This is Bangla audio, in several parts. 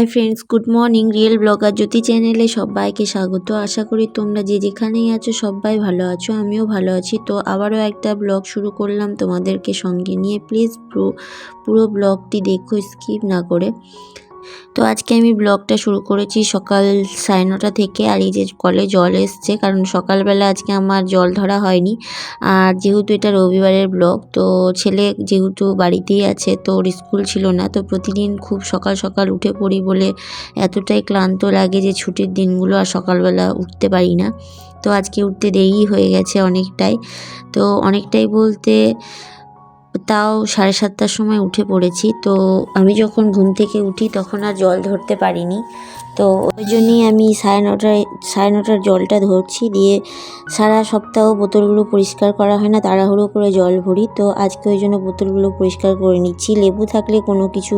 Hi friends good morning real blogger Jyoti চ্যানেলে সবাইকে স্বাগত। আশা করি তোমরা যে যেখানেই আছো সবাই ভালো আছো, আমিও ভালো আছি। তো আবারও একটা ব্লগ শুরু করলাম তোমাদেরকে সঙ্গে নিয়ে। প্লিজ পুরো ব্লগটি দেখো স্কিপ না করে। তো আজকে আমি ব্লগটা শুরু করেছি সকাল সাড়ে নটা থেকে আর এই যে কলে জল এসছে, কারণ সকালবেলা আজকে আমার জল ধরা হয়নি। আর যেহেতু এটা রবিবারের ব্লগ, তো ছেলে যেহেতু বাড়িতেই আছে, তো ওর স্কুল ছিল না, তো প্রতিদিন খুব সকাল সকাল উঠে পড়ি বলে এতটাই ক্লান্ত লাগে যে ছুটির দিনগুলো আর সকালবেলা উঠতে পারি না। তো আজকে উঠতে দেরি হয়ে গেছে অনেকটাই। তো অনেকটাই বলতে তাও সাড়ে সাতটার সময় উঠে পড়েছি। তো আমি যখন ঘুম থেকে উঠি তখন আর জল ধরতে পারিনি। তো ওই জন্যই আমি সাড়ে নটায়, সাড়ে নটার জলটা ধরছি। দিয়ে সারা সপ্তাহ বোতলগুলো পরিষ্কার করা হয় না, তাড়াহুড়ো করে জল ভরি। তো আজকে ওই জন্য বোতলগুলো পরিষ্কার করে নিচ্ছি। লেবু থাকলে কোনো কিছু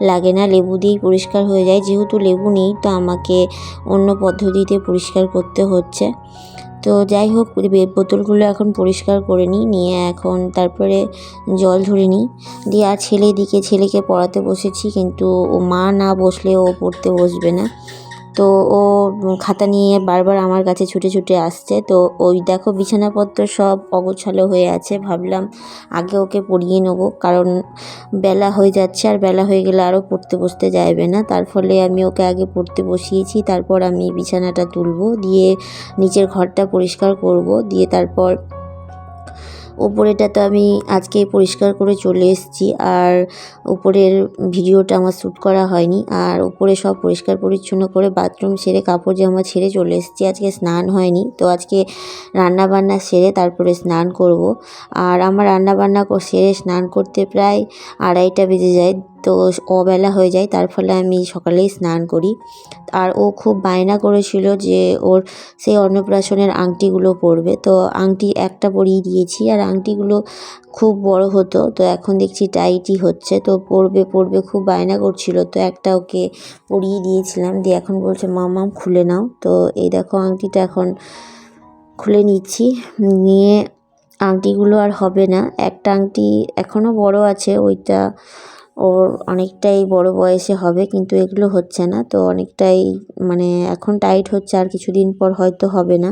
লাগে না, লেবু দিয়েই পরিষ্কার হয়ে যায়। যেহেতু লেবু নেই, তো আমাকে অন্য পদ্ধতিতে পরিষ্কার করতে হচ্ছে। তো যাই হোক বোতলগুলো এখন পরিষ্কার করে নিই, নিয়ে এখন তারপরে জল ধরে নিই। দিয়ে আর ছেলে দিকে ছেলেকে পড়াতে বসেছি, কিন্তু ও মা না বসলে ও পড়তে বসবে না। তো ও খাতা নিয়ে বারবার আমার কাছে ছুটে ছুটে আসছে। তো ওই দেখো বিছানাপত্র সব অগোছালো হয়ে আছে। ভাবলাম আগে ওকে পড়িয়ে নেব, কারণ বেলা হয়ে যাচ্ছে আর বেলা হয়ে গেলে আরও পড়তে বসতে যাইবে না। তার ফলে আমি ওকে আগে পড়তে বসিয়েছি, তারপর আমি বিছানাটা তুলবো, দিয়ে নিচের ঘরটা পরিষ্কার করব, দিয়ে তারপর ওপরেটা তো আমি আজকে পরিষ্কার করে চলে এসেছি আর উপরের ভিডিওটা আমার শ্যুট করা হয়নি আর উপরে সব পরিষ্কার পরিচ্ছন্ন করে বাথরুম সেরে কাপড় জামা ছেড়ে চলে এসেছি। আজকে স্নান হয়নি, তো আজকে রান্না বান্না সেরে তারপরে স্নান করব। আর আমার রান্না বান্না সেরে স্নান করতে প্রায় আড়াইটা বেজে যায়। তো অবেলা হয়ে যায়, তার ফলে আমি সকালেই স্নান করি। আর ও খুব বায়না করেছিল যে ওর সেই অন্নপ্রাশনের আংটিগুলো পরবে। তো আংটি একটা পরিয়ে দিয়েছি আর আংটিগুলো খুব বড় হতো, তো এখন দেখছি টাইটই হচ্ছে। তো পরবে পরবে খুব বায়না করছিল, তো একটা ওকে পরিয়ে দিয়েছিলাম। দিয়ে এখন বলছে মামাম খুলে নাও। তো এই দেখো আংটিটা এখন খুলে নিচ্ছি। নিয়ে আংটিগুলো আর হবে না। একটা আংটি এখনও বড় আছে, ওইটা ওর অনেকটাই বড় বয়সে হবে, কিন্তু এগুলো হচ্ছে না। তো অনেকটাই মানে এখন টাইট হচ্ছে, আর কিছুদিন পর হয়তো হবে না।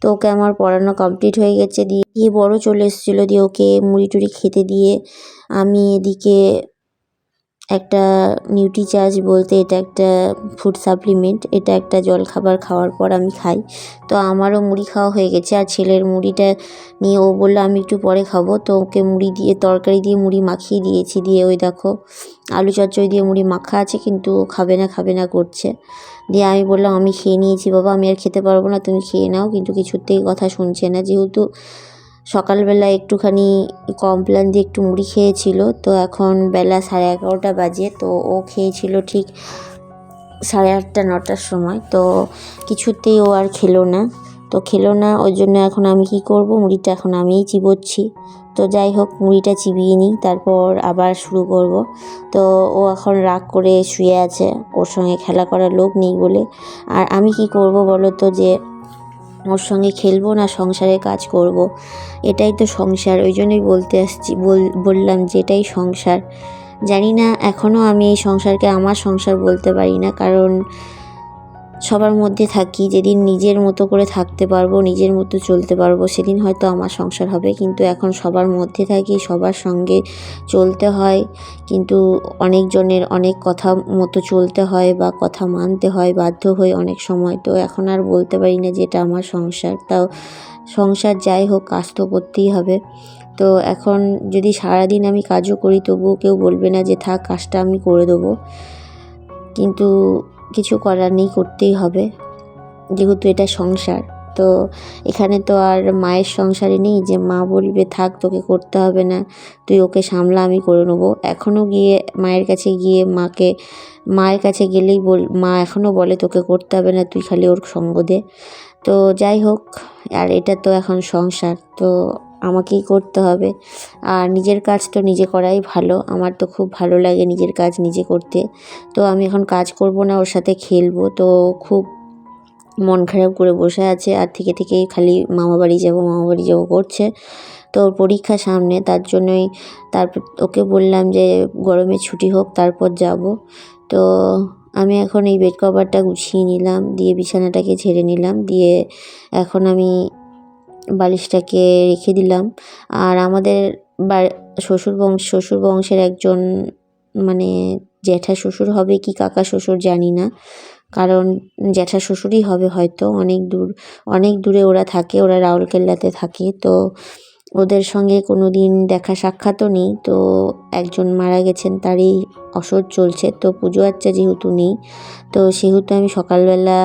তো ওকে আমার পড়ানো কমপ্লিট হয়ে গেছে দিয়ে বড় চলে এসেছিল, দিয়ে ওকে মুড়ি টুড়ি খেতে দিয়ে আমি এদিকে একটা নিউট্রি চার্জ বলতে এটা একটা ফুড সাপ্লিমেন্ট এটা একটা জল খাবার খাওয়ার পর আমি খাই। তো আমারও মুড়ি খাওয়া হয়ে গেছে আর ছেলের মুড়িটা নিয়ে ও বলল, আমি একটু পরে খাব। তো ওকে মুড়ি দিয়ে, তরকারি দিয়ে মুড়ি মাখিয়ে দিয়েছি দিয়ে ওই দেখো আলু চচ্চড়ি দিয়ে মুড়ি মাখা আছে কিন্তু ও খাবে না খাবে না করছে। দিয়ে আমি বললাম, আমি খেয়ে নিয়েছি বাবা, আমি আর খেতে পারব না, তুমি খেয়ে নাও। কিন্তু কিছুতেই কথা শুনছে না। যেহেতু সকালবেলা একটুখানি কমপ্ল্যান দিয়ে একটু মুড়ি খেয়েছিল, তো এখন বেলা সাড়ে এগারোটা বাজে, তো ও খেয়েছিল ঠিক সাড়ে আটটা, নটার সময়, তো কিছুতেই ও আর খেলো না। তো খেলো না, ওই জন্য এখন আমি কি করব? মুড়িটা এখন আমিই চিবোচ্ছি। তো যাই হোক, মুড়িটা চিবিয়ে নিই, তারপর আবার শুরু করব। তো ও এখন রাগ করে শুয়ে আছে, ওর সঙ্গে খেলা করার লোক নেই বলে। আর আমি কি করব বলো তো যে ওর সঙ্গে খেলব না সংসারে কাজ করব। এটাই তো সংসার, ওই জন্যই বলতে আসছি বললাম যে এটাই সংসার জানি না এখনও আমি এই সংসারকে আমার সংসার বলতে পারি না, কারণ সবার মধ্যে থাকি, যেদিন নিজের মতো করে থাকতে পারব, নিজের মতো চলতে পারব, সেদিন হয়তো আমার সংসার হবে। কিন্তু এখন সবার মধ্যে থাকি, সবার সঙ্গে চলতে হয়। কিন্তু অনেকজনের অনেক কথা মতো চলতে হয় বা কথা মানতে হয়, বাধ্য হয়ে অনেক সময়। তো এখন আর বলতে পারি না যে এটা আমার সংসার। তাও সংসার যাই হোক, কাজ তো করতেই হবে। তো এখন যদি সারাদিন আমি কাজও করি, তবুও কেউ বলবে না যে, থাক, কাজটা আমি করে দেবো। কিন্তু কিছু করার নেই, করতেই হবে। যেহেতু এটা সংসার, তো এখানে তো আর মায়ের সংসারে নেই যে মা বলবে, থাক, তোকে করতে হবে না, তুই ওকে সামলা, আমি করে নেব। এখনও গিয়ে মায়ের কাছে গিয়ে মাকে, মায়ের কাছে গেলেই বল, মা এখনও বলে, তোকে করতে হবে না, তুই খালি ওর সঙ্গ দে। তো যাই হোক, আর এটা তো এখন সংসার, তো আমাকেই করতে হবে। আর নিজের কাজ তো নিজে করাই ভালো। আমার তো খুব ভালো লাগে নিজের কাজ নিজে করতে। তো আমি এখন কাজ করব না, ওর সাথে খেলব। তো খুব মন খারাপ করে বসে আছে। আর থেকে থেকেই খালি মামা বাড়ি যাব, মামা বাড়ি যাব করছে। তো ওর পরীক্ষা সামনে, তার জন্যই তারপর ওকে বললাম যে গরমে ছুটি হোক, তারপর যাব। তো আমি এখন এই বেড কভারটা গুছিয়ে নিলাম, দিয়ে বিছানাটাকে ঝেড়ে নিলাম। দিয়ে এখন আমি বালিশটাকে রেখে দিলাম। আর আমাদের শ্বশুর বংশ শ্বশুর বংশের একজন মানে জ্যাঠা শ্বশুর হবে কি কাকা শ্বশুর জানি না। কারণ জ্যাঠা শ্বশুরই হবে হয়তো, অনেক দূর, অনেক দূরে ওরা থাকে, ওরা রাউরকেল্লাতে থাকে। তো ওদের সঙ্গে কোনো দিন দেখা সাক্ষাৎও নেই, তো একজন মারা গেছেন তারই অসহ্য চলছে। তো পুজো আচ্চা যেহেতু নেই, তো সেহেতু আমি সকালবেলা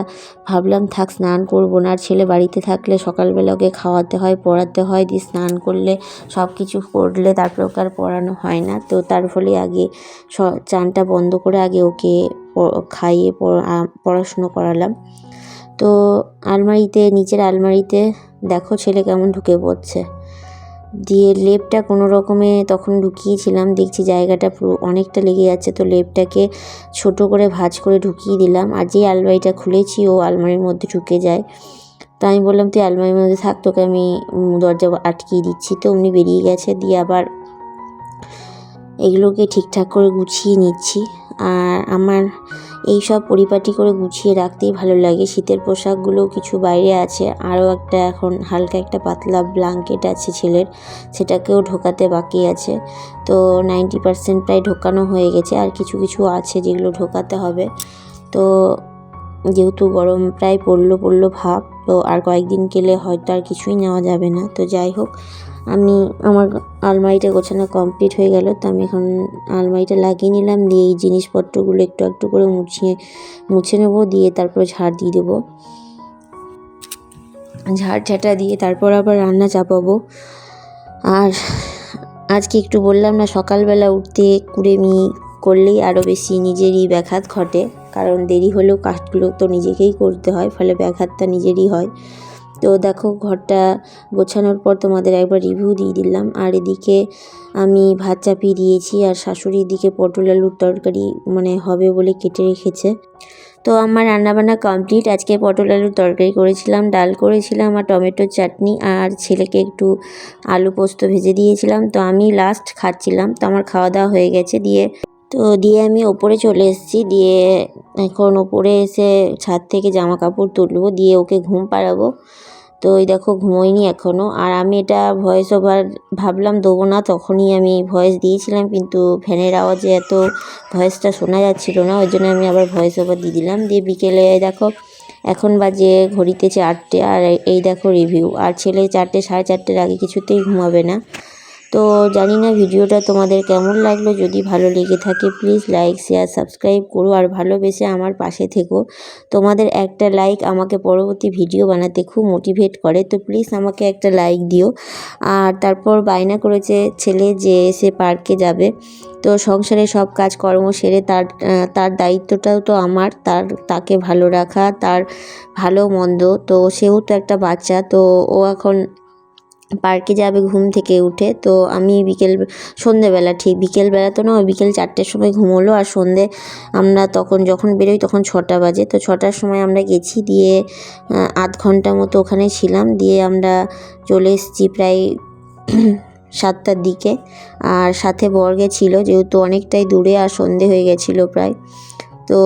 ভাবলাম, থাক, স্নান করব না। আর ছেলে বাড়িতে থাকলে সকালবেলা ওকে খাওয়াতে হয়, পড়াতে হয়, দিয়ে স্নান করলে সব কিছু করলে তারপরে ওকে আর পড়ানো হয় না। তো তার ফলে আগে চানটা বন্ধ করে আগে ওকে খাইয়ে পড়াশুনো করালাম। তো আলমারিতে, নিচের আলমারিতে দেখো ছেলে কেমন ঢুকে পড়ছে। দিয়ে লেপটা কোনো রকমে তখন ঢুকিয়েছিলাম, দেখছি জায়গাটা পুরো অনেকটা লেগে যাচ্ছে, তো লেপটাকে ছোট করে ভাঁজ করে ঢুকিয়ে দিলাম। আর যেই আলমারিটা খুলেছি, ও আলমারির মধ্যে ঢুকে যায়। তো আমি বললাম, তুই আলমারির মধ্যে থাক, তোকে আমি দরজা আটকিয়ে দিচ্ছি। তো উনি বেরিয়ে গেছে, দিয়ে আবার এগুলোকে ঠিকঠাক করে গুছিয়ে নিচ্ছি। আর আমার এই সব পরিপাটি করে গুছিয়ে রাখতেই ভালো লাগে। শীতের পোশাকগুলো কিছু বাইরে আছে। আরও একটা এখন হালকা একটা পাতলা ব্লাঙ্কেট আছে ছেলের। সেটাকেও ঢোকাতে বাকি আছে। তো নাইনটি পার্সেন্ট প্রায় ঢোকানো হয়ে গেছে। আর কিছু কিছু আছে যেগুলো ঢোকাতে হবে। তো যেহেতু গরম প্রায় পড়ল পড়ল ভাব, তো আর কয়েকদিন গেলে হয়তো আর কিছুই নেওয়া যাবে না। তো যাই হোক, আমি আমার আলমারিটা গোছানো কমপ্লিট হয়ে গেল। তো আমি এখন আলমারিটা লাগিয়ে নিলাম, দিয়ে এই জিনিসপত্রগুলো একটু একটু করে মুছিয়ে, মুছে নেব, দিয়ে তারপর ঝাড় দিয়ে দেবো। ঝাড় ঝাঁটা দিয়ে তারপর আবার রান্না চাপাবো। আর আজকে একটু বললাম না, সকালবেলা উঠতে কুড়েমি করলেই আরও বেশি নিজেরই ব্যাঘাত ঘটে। কারণ দেরি হলেও কাজগুলো তো নিজেকেই করতে হয়, ফলে ব্যাঘাতটা নিজেরই হয়। তো দেখো, ঘরটা গোছানোর পর তোমাদের একবার রিভিউ দিয়ে দিলাম। আর এদিকে আমি ভাত চাপিয়ে দিয়েছি, আর শাশুড়ির দিকে পটল আলুর তরকারি মানে হবে বলে কেটে রেখেছে। তো আমার রান্নাবান্না কমপ্লিট আজকে পটল আলুর তরকারি করেছিলাম, ডাল করেছিলাম, আর টমেটোর চাটনি, আর ছেলেকে একটু আলু পোস্ত ভেজে দিয়েছিলাম। তো আমি লাস্ট খাচ্ছিলাম। তো আমার খাওয়া দাওয়া হয়ে গেছে, দিয়ে তো দিয়ে আমি ওপরে চলে এসেছি, দিয়ে এখন ওপরে এসে ছাদ থেকে জামা কাপড় তুলবো, দিয়ে ওকে ঘুম পাড়াবো। তো ওই দেখো ঘুমোয়নি এখনও আর আমি এটা ভয়েস ওভার ভাবলাম দেবো না, তখনই আমি ভয়েস দিয়েছিলাম, কিন্তু ফ্যানের আওয়াজে এত ভয়েসটা শোনা যাচ্ছিল না, ওই জন্য আমি আবার ভয়েস ওভার দিয়ে দিলাম। দিয়ে বিকেলে দেখো এখন বাজে ঘড়িতে চারটে, আর এই দেখো রিভিউ আর ছেলে চারটে, সাড়ে চারটের আগে কিছুতেই ঘুমাবে না। তো জানি না ভিডিওটা তোমাদের কেমন লাগল। যদি ভালো লেগে থাকে প্লিজ লাইক শেয়ার সাবস্ক্রাইব করো আর ভালোবেসে আমার পাশে থেকো। তোমাদের একটা লাইক আমাকে পরবর্তী ভিডিও বানাতে খুব মোটিভেট করে, তো প্লিজ আমাকে একটা লাইক দিও। আর তারপর বায়না করেছে ছেলে যে সে পার্কে যাবে। তো সংসারে সব কাজকর্ম সেরে তার তার দায়িত্বটাও তো আমার, তার, তাকে ভালো রাখা, তার ভালো মন্দ। তো সেও তো একটা বাচ্চা, তো ও এখন পার্কে যাবে, ঘুম থেকে উঠে। তো আমি বিকেল, সন্ধেবেলা, ঠিক বিকেলবেলা তো নয়, বিকেল চারটের সময় ঘুমোলো। আর সন্ধে আমরা তখন যখন বেরোই তখন ছটা বাজে। তো ছটার সময় আমরা গেছি দিয়ে আধ ঘণ্টা মতো ওখানে ছিলাম। দিয়ে আমরা চলে এসেছি প্রায় সাতটার দিকে। আর সাথে বর্গে ছিল, যেহেতু অনেকটাই দূরে আর সন্ধে হয়ে গেছিল প্রায়। তো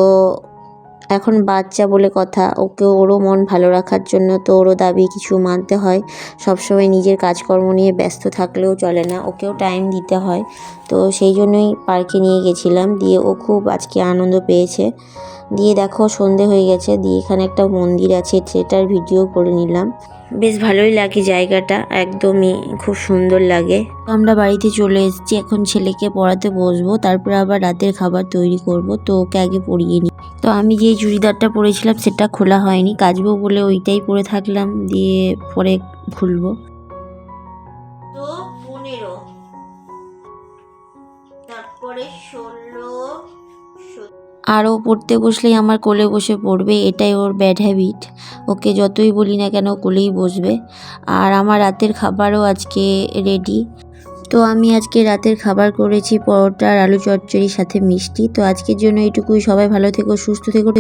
এখন বাচ্চা বলে কথা। ওকে ওরও মন ভালো রাখার জন্য তো ওরও দাবি কিছু মানতে হয়। সবসময় নিজের কাজকর্ম নিয়ে ব্যস্ত থাকলেও চলে না, ওকেও টাইম দিতে হয়। তো সেই জন্যই পার্কে নিয়ে গেছিলাম, দিয়ে ও খুব আজকে আনন্দ পেয়েছে। দিয়ে দেখো সন্ধে হয়ে গেছে, দিয়ে এখানে একটা মন্দির আছে, সেটার ভিডিও করে নিলাম। বেশ ভালোই লাগে জায়গাটা, একদমই খুব সুন্দর লাগে। আমরা বাড়িতে চলে এসেছি, এখন ছেলেকে পড়াতে বসবো, তারপরে আবার রাতের খাবার তৈরি করব, তো ওকে আগে পড়িয়ে নিই। তো আমি যে চুড়িদারটা পরেছিলাম, সেটা খোলা হয়নি, কাচবো বলে ওইটাই পরে থাকলাম, দিয়ে পরে খুলবো। পনেরো, তারপরে ষোলো আরও পড়তে বসলেই আমার কোলে বসে পড়বে, এটাই ওর ব্যাড হ্যাবিট ওকে যতই বলি না কেন কোলেই বসবে। আর আমার রাতের খাবারও আজকে রেডি তো আমি আজকে রাতের খাবার করেছি পরোটা আর আলু চচ্চড়ির সাথে মিষ্টি। তো আজকের জন্য এটুকুই। সবাই ভালো থেকো, সুস্থ থেকো।